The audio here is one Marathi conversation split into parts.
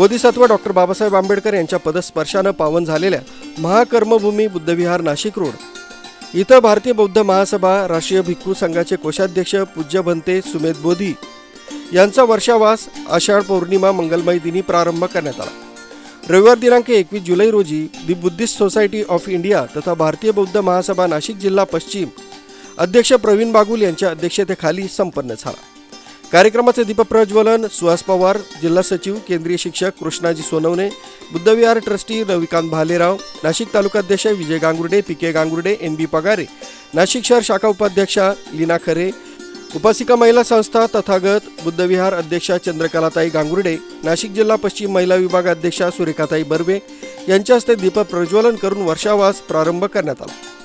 बोधिसत्व डॉक्टर बाबासाहेब आंबेडकर यांच्या पदस्पर्शानं पावन झालेल्या महाकर्मभूमी बुद्धविहार नाशिक रोड. इथं भारतीय बौद्ध महासभा राष्ट्रीय भिक्खू संघाचे कोषाध्यक्ष पूज्य भंते सुमेध बोधी यांचा वर्षावास आषाढ पौर्णिमा मंगलमय दिनी प्रारंभ करण्यात आला. रविवार दिनांक एकवीस जुलै रोजी the Buddhist society of India तथा भारतीय बौद्ध महासभा नाशिक जिल्हा पश्चिम अध्यक्ष प्रवीण बागुल यांच्या अध्यक्षतेखाली संपन्न झाला. कार्यक्रमाचे दीपप्रज्वलन सुहास पवार जिल्हा सचिव केंद्रीय शिक्षक कृष्णाजी सोनवणे बुद्धविहार ट्रस्टी रविकांत भालेराव नाशिक तालुकाध्यक्ष Vijay Gangurde P K Gangurde N B Pagare Nashik शहर शाखा उपाध्यक्षा लीना खरे उपासिका महिला संस्था तथागत बुद्धविहार अध्यक्षा चंद्रकलाताई गांगुर्डे नाशिक जिल्हा पश्चिम महिला विभाग अध्यक्षा सुरेखाताई बर्वे यांच्या हस्ते दीपप्रज्वलन करून वर्षावास प्रारंभ करण्यात आला.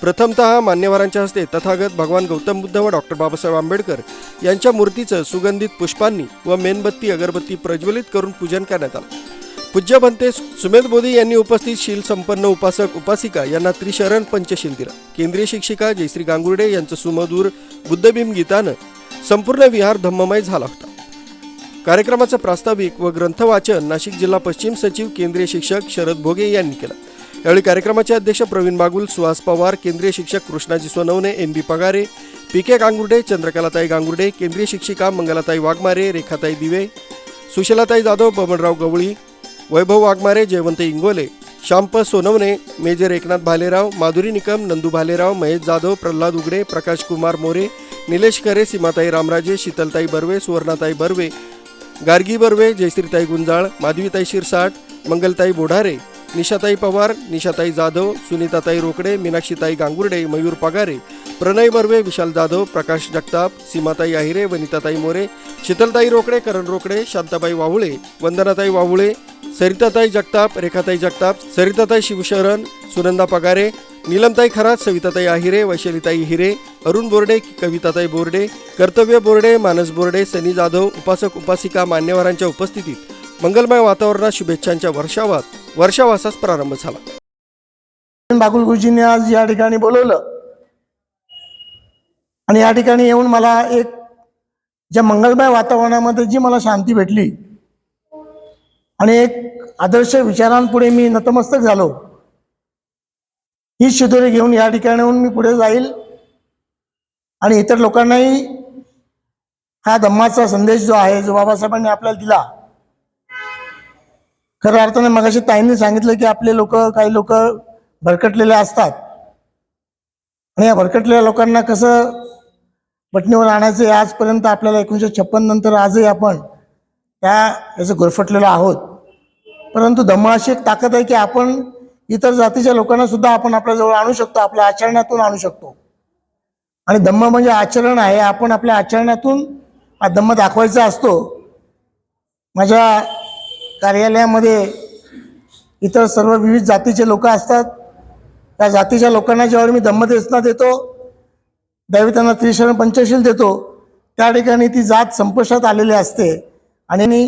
प्रथमतः मान्यवरांच्या हस्ते तथागत भगवान गौतम बुद्ध व डॉक्टर बाबासाहेब आंबेडकर यांच्या मूर्तीचं सुगंधित पुष्पांनी व मेणबत्ती अगरबत्ती प्रज्वलित करून पूजन करण्यात आलं. पूज्य भंते सुमेध बोधी यांनी उपस्थित शील संपन्न उपासक उपासिका यांना त्रिशरण पंचशील दिला. केंद्रीय शिक्षिका जयश्री गांगुर्डे यांचं सुमधूर बुद्धभीम गीतानं संपूर्ण विहार धम्ममय झाला होता. कार्यक्रमाचं प्रास्ताविक व ग्रंथवाचन नाशिक जिल्हा पश्चिम सचिव केंद्रीय शिक्षक शरद भोगे यांनी केलं. यावेळी कार्यक्रमाचे अध्यक्ष प्रवीण बागुल सुहास पवार केंद्रीय शिक्षक Krishnaji Sonawane N B Pagare P K Gangurde चंद्रकलाताई Gangurde केंद्रीय शिक्षिका मंगलाताई वाघमारे रेखाताई दिवे सुशीलाताई जाधव बबनराव गवळी वैभव वाघमारे जयवंत इंगोले शांप सोनवणे मेजर एकनाथ भालेराव माधुरी निकम नंदू भालेराव महेश जाधव प्रल्हाद उगडे प्रकाश कुमार मोरे निलेश खरे सीमाताई रामराजे शीतलताई बर्वे सुवर्णाताई बर्वे गार्गी बर्वे जयश्रीताई गुंजाळ माधवीताई शिरसाट मंगलताई बोढारे निशाताई पवार निशाताई जाधव सुनीताताई रोकडे मीनाक्षीताई गांगुर्डे मयूर पगारे प्रणय बर्वे विशाल जाधव प्रकाश जगताप सीमाताई आहिरे वनिताताई मोरे शीतलताई रोकडे करण रोकडे शांताबाई वाहुळे वंदनाताई वाहुळे सरिताताई जगताप रेखाताई जगताप सरिताताई शिवशरण सुनंदा पगारे नीलमताई खरात सविताताई आहिरे वैशालीताई हिरे अरुण बोर्डे कविताताई बोर्डे कर्तव्य बोर्डे मानस बोर्डे सनी जाधव उपासक उपासिका मान्यवरांच्या उपस्थितीत मंगलमय वातावरणात शुभेच्छांच्या वर्षावात. वर्षावासास प्रारंभ झाला. बाकुल गुरुजींनी आज या ठिकाणी बोलवलं. आणि या ठिकाणी येऊन मला एक ज्या मंगलमय वातावरणामध्ये जी मला शांती भेटली आणि एक आदर्श विचारांपुढे मी नतमस्तक झालो ही शिदोरी घेऊन या ठिकाणी येऊन मी पुढे जाईल. आणि इतर लोकांनाही हा धम्माचा संदेश जो आहे जो बाबासाहेबांनी आपल्याला दिला खऱ्या अर्थाने मगाशी ताईंनी सांगितलं की आपले लोक काही लोक भरकटलेले असतात. आणि या भरकटलेल्या लोकांना कसं बटणीवर आणायचं आजपर्यंत आपल्याला एकोणीसशे छप्पन नंतर आजही आपण त्या याचं गुरफटलेलो आहोत. परंतु धम्म अशी एक ताकद आहे की आपण इतर जातीच्या लोकांना सुद्धा आपण आपल्याजवळ आणू शकतो आपल्या आचरणातून आणू शकतो. आणि धम्म म्हणजे आचरण आहे आपण आपल्या आचरणातून हा धम्म दाखवायचा असतो. माझ्या कार्यालयामध्ये इतर सर्व विविध जातीचे लोक असतात. त्या जातीच्या लोकांना ज्यावेळी मी धम्मदेसना देतो त्यावेळी त्यांना त्रिशरण पंचशील देतो त्या ठिकाणी ती जात संपुष्टात आलेली असते. आणि मी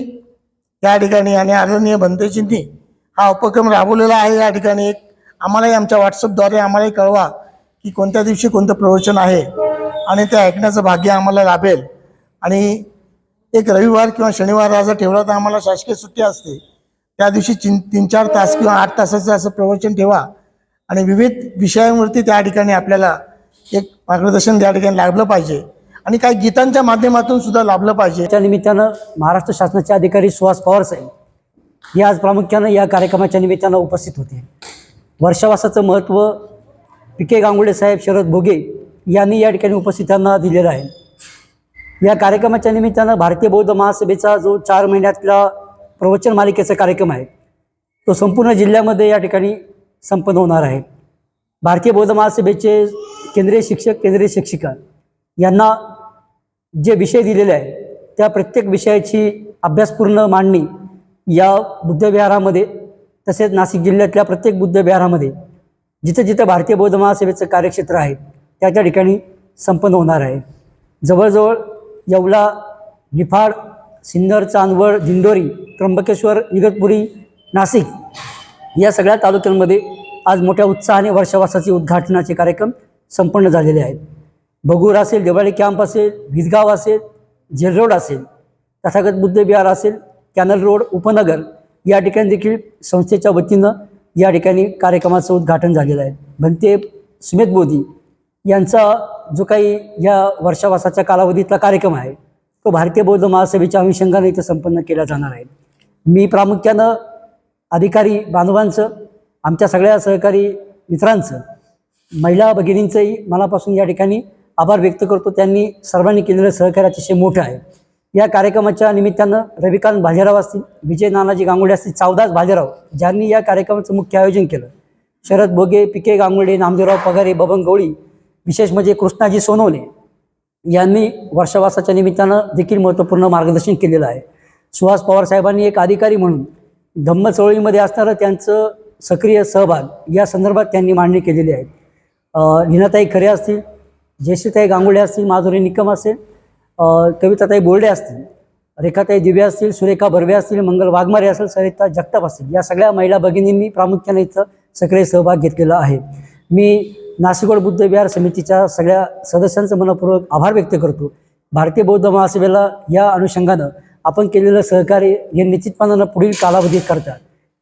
या ठिकाणी आणि आदरणीय भंतेजींनी हा उपक्रम राबवलेला आहे. या ठिकाणी एक आम्हालाही आमच्या व्हॉट्सअपद्वारे आम्हालाही कळवा की कोणत्या दिवशी कोणतं प्रवचन आहे. आणि ते ऐकण्याचं भाग्य आम्हाला लाभेल. आणि एक रविवार किंवा शनिवार राजा ठेवला तर आम्हाला शासकीय सुट्टी असते. त्या दिवशी तीन तीन चार तास किंवा आठ तासाचं असं प्रवचन ठेवा. आणि विविध विषयांवरती त्या ठिकाणी आपल्याला एक मार्गदर्शन त्या ठिकाणी लाभलं पाहिजे. आणि काही गीतांच्या माध्यमातून सुद्धा लाभलं पाहिजे. त्या निमित्तानं महाराष्ट्र शासनाचे अधिकारी सुहास पवार साहेब हे आज प्रामुख्यानं या कार्यक्रमाच्या निमित्तानं उपस्थित होते. वर्षावासाचं महत्त्व पी के गांगुळे साहेब शरद भोगे यांनी या ठिकाणी उपस्थितांना दिलेलं आहे. या कार्यक्रमाच्या निमित्तानं भारतीय बौद्ध महासभेचा जो चार महिन्यातला प्रवचन मालिकेचा कार्यक्रम आहे तो संपूर्ण जिल्ह्यामध्ये या ठिकाणी संपन्न होणार आहे. भारतीय बौद्ध महासभेचे केंद्रीय शिक्षक केंद्रीय शिक्षिका यांना जे विषय दिलेले आहेत त्या प्रत्येक विषयाची अभ्यासपूर्ण मांडणी या बुद्धविहारामध्ये तसेच नाशिक जिल्ह्यातल्या प्रत्येक बुद्धविहारामध्ये जिथं जिथं भारतीय बौद्ध महासभेचं कार्यक्षेत्र आहे त्या त्या ठिकाणी संपन्न होणार आहे. जवळजवळ येवला निफाड सिन्नर चांदवड दिंडोरी त्र्यंबकेश्वर इगतपुरी नाशिक या सगळ्या तालुक्यांमध्ये आज मोठ्या उत्साहाने वर्षावासाचे उद्घाटनाचे कार्यक्रम संपन्न झालेले आहेत. बगूर असेल देवाळी कॅम्प असेल विदगाव असेल जेलरोड असेल तथागत बुद्ध विहार असेल कॅनल रोड उपनगर या ठिकाणी देखील संस्थेच्या वतीनं या ठिकाणी कार्यक्रमाचं उद्घाटन झालेलं आहे. भंते सुमेध मोदी यांचा जो काही या वर्षावासाच्या कालावधीतला कार्यक्रम आहे तो भारतीय बौद्ध महासभेच्या अनुषंगाने इथं संपन्न केला जाणार आहे. मी प्रामुख्यानं अधिकारी बांधवांचं आमच्या सगळ्या सहकारी मित्रांचं महिला भगिनींचंही मनापासून या ठिकाणी आभार व्यक्त करतो. त्यांनी सर्वांनी केलेलं सहकार्य अतिशय मोठं आहे. या कार्यक्रमाच्या निमित्तानं रविकांत भालेराव असतील विजय नानाजी गांगुडे असतील चावदास भालेराव ज्यांनी या कार्यक्रमाचं मुख्य आयोजन केलं. शरद भोगे पिके गांगुडे नामदेवराव पगारे बबन गवळी विशेष म्हणजे कृष्णाजी सोनवणे यांनी वर्षावासाच्या निमित्तानं देखील महत्त्वपूर्ण मार्गदर्शन केलेलं आहे. सुहास पवार साहेबांनी एक अधिकारी म्हणून धम्म चळवळीमध्ये असणारं त्यांचं सक्रिय सहभाग या संदर्भात त्यांनी मांडणी केलेली आहे. अ, लीनाताई खरे असतील जयश्रीताई गांगुळे असतील माधुरी निकम असेल कविताताई बोर्डे असतील रेखाताई दिव्या असतील सुरेखा बर्वे असतील मंगल वाघमारे असेल सरिता जगताप असतील या सगळ्या महिला भगिनींनी प्रामुख्याने इथं सक्रिय सहभाग घेतलेला आहे. मी नाशिकवड बुद्ध विहार समितीच्या सगळ्या सदस्यांचं मनपूर्वक आभार व्यक्त करतो. भारतीय बौद्ध महासभेला या अनुषंगानं आपण केलेलं सहकार्य हे निश्चितपणानं पुढील कालावधीत करतात.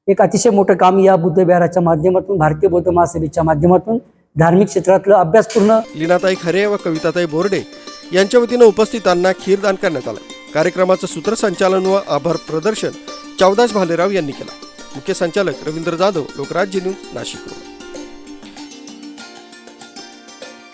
एक अतिशय मोठं काम या बुद्ध विहाराच्या माध्यमातून भारतीय बौद्ध महासभेच्या माध्यमातून धार्मिक क्षेत्रातलं अभ्यासपूर्ण लीनाताई खरे व कविताताई बोर्डे यांच्या वतीनं उपस्थितांना खीरदान करण्यात आलं. कार्यक्रमाचं सूत्रसंचालन व आभार प्रदर्शन चौदास भालेराव यांनी केलं. मुख्य संचालक रवींद्र जाधव लोकराज्य न्यूज नाशिक